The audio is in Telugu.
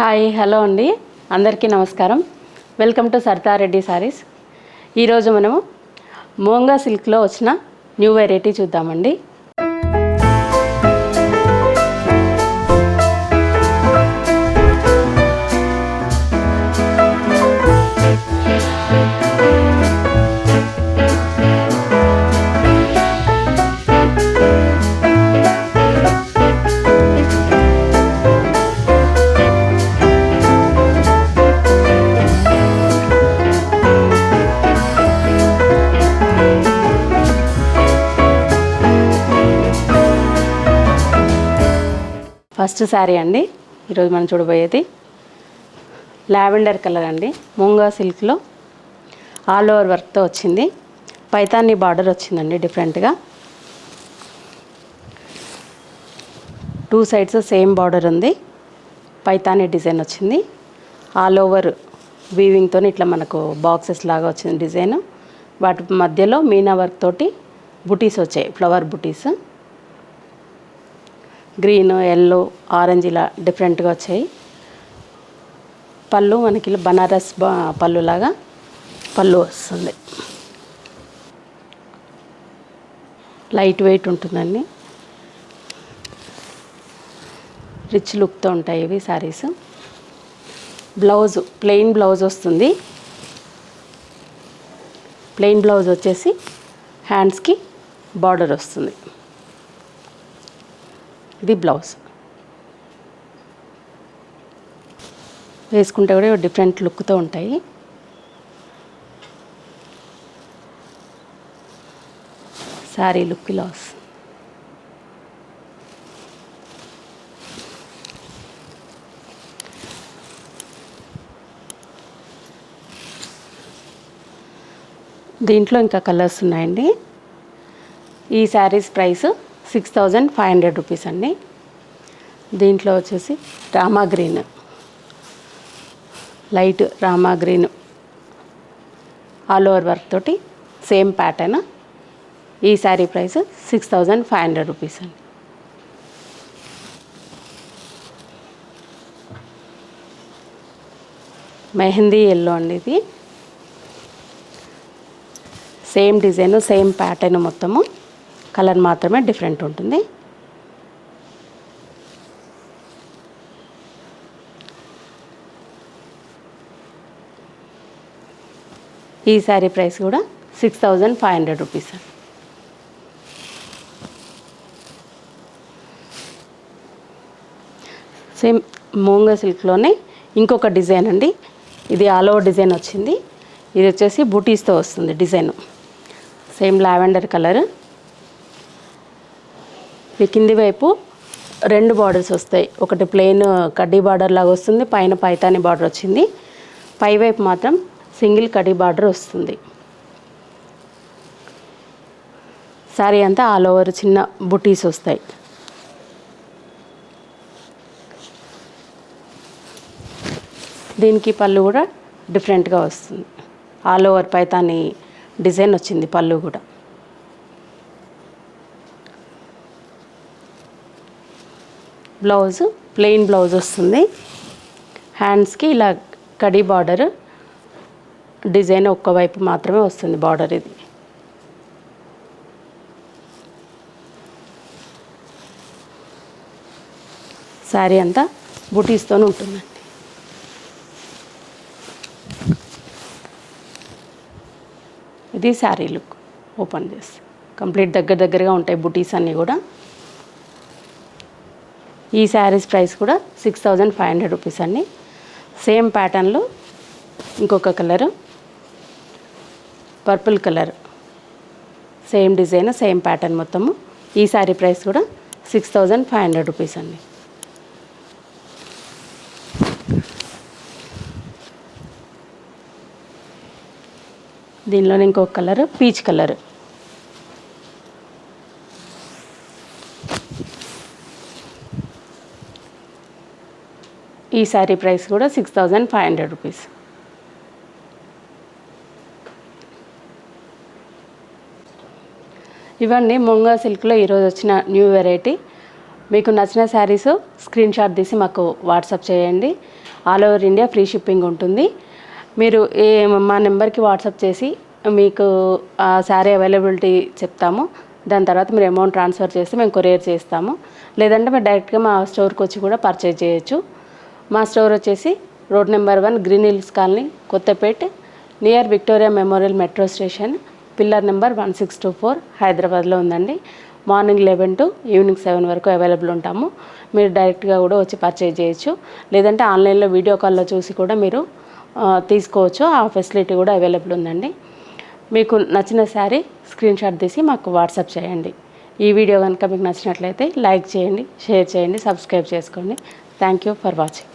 హాయ్ హలో అండి. అందరికీ నమస్కారం. Welcome to Sarthareddy saris. ఈరోజు మనము మోంగా సిల్క్లో వచ్చిన న్యూ వెరైటీ చూద్దామండి. ఫస్ట్ శారీ అండి. ఈరోజు మనం చూడబోయేది లావెండర్ కలర్ అండి. ముంగా సిల్క్లో ఆల్ ఓవర్ వర్క్తో వచ్చింది. పైతాన్ని బార్డర్ వచ్చిందండి డిఫరెంట్గా. టూ సైడ్స్ సేమ్ బార్డర్ ఉంది. పైతాని డిజైన్ వచ్చింది. ఆల్ ఓవర్ వీవింగ్తో ఇట్లా మనకు బాక్సెస్ లాగా వచ్చింది డిజైన్. వాటి మధ్యలో మీనా వర్క్ తోటి బుటీస్ వచ్చాయి ఫ్లవర్ బుటీస్. గ్రీన్ ఎల్లో ఆరెంజ్ ఇలా డిఫరెంట్గా వచ్చాయి. పళ్ళు మనకి బనారస్ బా పళ్ళు లాగా పళ్ళు వస్తుంది. లైట్ వెయిట్ ఉంటుందండి. రిచ్ లుక్తో ఉంటాయి ఇవి శారీస్ బ్లౌజ్ ప్లెయిన్ బ్లౌజ్ వస్తుంది. ప్లెయిన్ బ్లౌజ్ వచ్చేసి హ్యాండ్స్కి బార్డర్ వస్తుంది. ఇది బ్లౌజ్. వేసుకుంటే కూడా డిఫరెంట్ లుక్తో ఉంటాయి. శారీ లుక్ లాస్. దీంట్లో ఇంకా కలర్స్ ఉన్నాయండి. ఈ saris price six thousand five hundred rupees అండి. దీంట్లో వచ్చేసి rama green. Light rama green. All over work తోటి సేమ్ ప్యాటర్న్. ఈ sari price six thousand five hundred rupees అండి. మెహందీ ఎల్లో అండి ఇది. సేమ్ డిజైన్ సేమ్ ప్యాటర్న్ మొత్తము. కలర్ మాత్రమే డిఫరెంట్ ఉంటుంది. ఈ శారీ ప్రైస్ కూడా six thousand five hundred rupees same moonga సిల్క్లోనే ఇంకొక డిజైన్ అండి. ఇది ఆల్ ఓవర్ డిజైన్ వచ్చింది. ఇది వచ్చేసి బూటీస్తో వస్తుంది డిజైన్. Same lavender colour. కింది వైపు రెండు బార్డర్స్ వస్తాయి. ఒకటి ప్లెయిన్ కడ్డీ బార్డర్ లాగా వస్తుంది పైన పైతాని బార్డర్ వచ్చింది. పై వైపు మాత్రం సింగిల్ కడ్డీ బార్డర్ వస్తుంది. సారీ అంతా ఆల్ ఓవర్ చిన్న బుటీస్ వస్తాయి. దీనికి పళ్ళు కూడా డిఫరెంట్గా వస్తుంది. ఆల్ ఓవర్ పైతాని డిజైన్ వచ్చింది పళ్ళు కూడా. బ్లౌజ్ ప్లెయిన్ బ్లౌజ్ వస్తుంది. హ్యాండ్స్కి ఇలా కడీ బార్డర్ డిజైన్ ఒక్కవైపు మాత్రమే వస్తుంది బార్డర్ ఇది. శారీ అంతా బుటీస్తోనే ఉంటుందండి. ఇది శారీ లుక్ ఓపెన్ చేసి. కంప్లీట్ దగ్గర దగ్గరగా ఉంటాయి బుటీస్ అన్నీ కూడా. ఈ శారీస్ ప్రైస్ కూడా six thousand five hundred rupees అండి. సేమ్ ప్యాటర్న్లో ఇంకొక colour purple colour. Same design same pattern మొత్తము. ఈ శారీ ప్రైస్ కూడా six thousand five hundred rupees అండి. దీనిలోనే ఇంకొక కలర్ పీచ్ కలర్. ఈ శారీ ప్రైస్ కూడా six thousand five hundred rupees. ఇవన్నీ ముంగా సిల్క్లో ఈరోజు వచ్చిన న్యూ వెరైటీ. మీకు నచ్చిన శారీస్ స్క్రీన్ షాట్ తీసి మాకు వాట్సాప్ చేయండి. All over India free shipping ఉంటుంది. మీరు ఏ మా నెంబర్కి వాట్సాప్ చేసి మీకు ఆ శారీ అవైలబిలిటీ చెప్తాము. దాని తర్వాత మీరు అమౌంట్ ట్రాన్స్ఫర్ చేస్తే మేము కొరియర్ చేస్తాము. లేదంటే మీరు డైరెక్ట్గా మా స్టోర్కి వచ్చి కూడా పర్చేజ్ చేయొచ్చు. మా స్టోర్ వచ్చేసి road number one green hills colony Kothapet near Victoria Memorial metro station pillar number one six two four హైదరాబాద్లో ఉందండి. Morning eleven to evening seven వరకు అవైలబుల్ ఉంటాము. మీరు డైరెక్ట్గా కూడా వచ్చి పర్చేజ్ చేయొచ్చు. లేదంటే ఆన్లైన్లో వీడియో కాల్లో చూసి కూడా మీరు తీసుకోవచ్చు. ఆ ఫెసిలిటీ కూడా అవైలబుల్ ఉందండి. మీకు నచ్చిన శారీ స్క్రీన్ షాట్ తీసి మాకు వాట్సాప్ చేయండి. ఈ వీడియో కనుక మీకు నచ్చినట్లయితే లైక్ చేయండి షేర్ చేయండి సబ్స్క్రైబ్ చేసుకోండి. Thank you for watching.